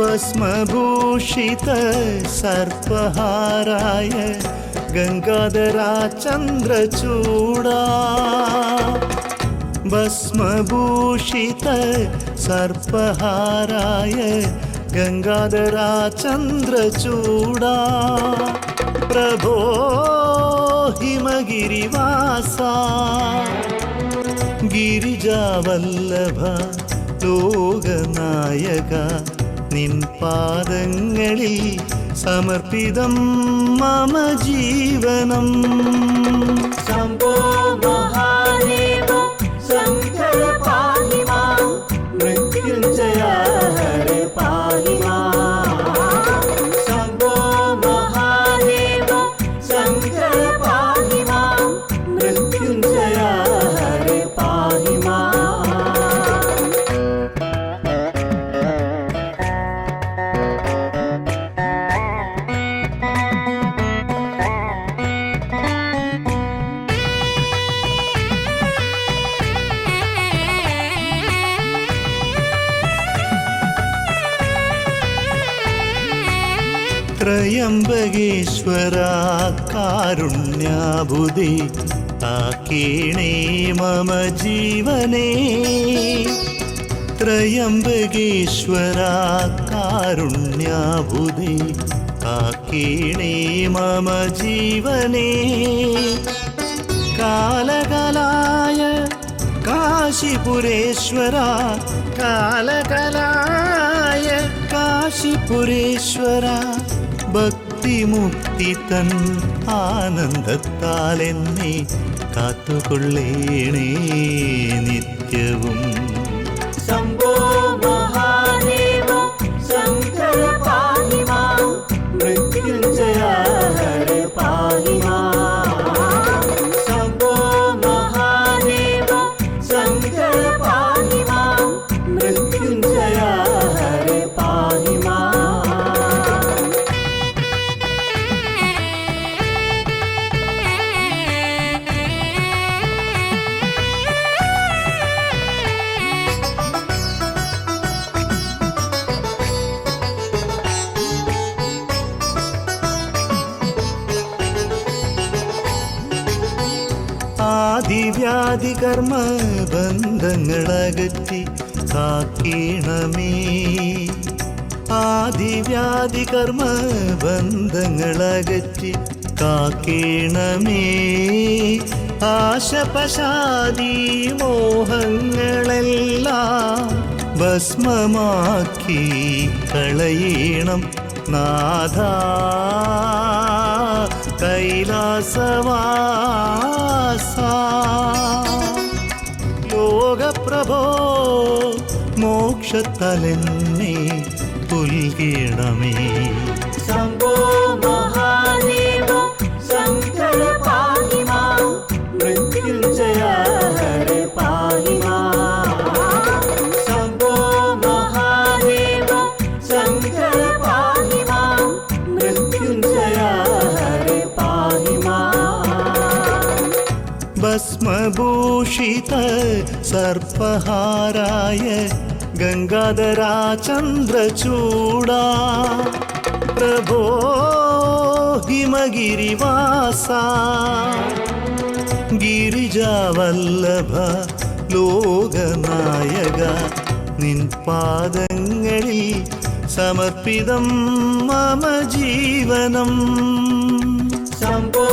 ഭസ്മഭൂഷിത സർപ്പഹാരായ ഗംഗാധരാ ചന്ദ്രചൂടാ ഭസ്മഭൂഷിത സർപ്പഹാരായ ഗംഗാധരാ ചന്ദ്രചൂടാ പ്രഭോ ഹിമഗിരിവാസ. ഗിരിജാവല്ലഭ ലോകനായക നിൻ പാദങ്ങളിൽ സമർപ്പിതം മമ ജീവനം. ശംഭോ മഹാദേവ ശങ്കര മൃത്യുഞ്ജയ ത്രയംബകേശ്വര കാരുണ്യാബുദി ആക്കീണേ മമ ജീവനേ. ത്രയംബകേശ്വര കാരുണ്യാബുദി ആക്കീണേ മമ ജീവനേ. കാലകലായ കാശിപുരേശ്വര കാലകലായ കാശിപുരേശ്വര ഭക്തിമുക്തി തൻ ആനന്ദത്താൽ എന്നെ കാത്തുകൊള്ളേണേ. ആദിവ്യാധി കർമ്മ ബന്ധങ്ങളകറ്റി കാക്കീണമേ. ആദിവ്യാധി കർമ്മ ബന്ധങ്ങളകറ്റി കാക്കീണമേ. ആശപശാദി മോഹങ്ങളെല്ലാം ഭസ്മമാക്കി കളയണം നാഥ കൈലാസവാസ സന്തോഷത്തലെന്നെ പുൽകിടമേ സംഭോ മഹാദേവ ശങ്കര പാഹിമാ മൃത്യുഞ്ജയ ഹര പാഹിമാ സംഭോ മഹാദേവ ശങ്കര പാഹിമാ മൃത്യുഞ്ജയ ഹര പാഹിമാ ഭസ്മ ഗഗനഭൂഷിത സർപ്പഹാരായ ഗംഗാധരാ ചന്ദ്രചൂടാ പ്രഭോ ഹിമഗിരിവാസാ. ഗിരിജാവല്ലഭ ലോകനായക നിൻ പാദങ്ങളിൽ സമർപ്പിതം മമ ജീവനം. സംഭോ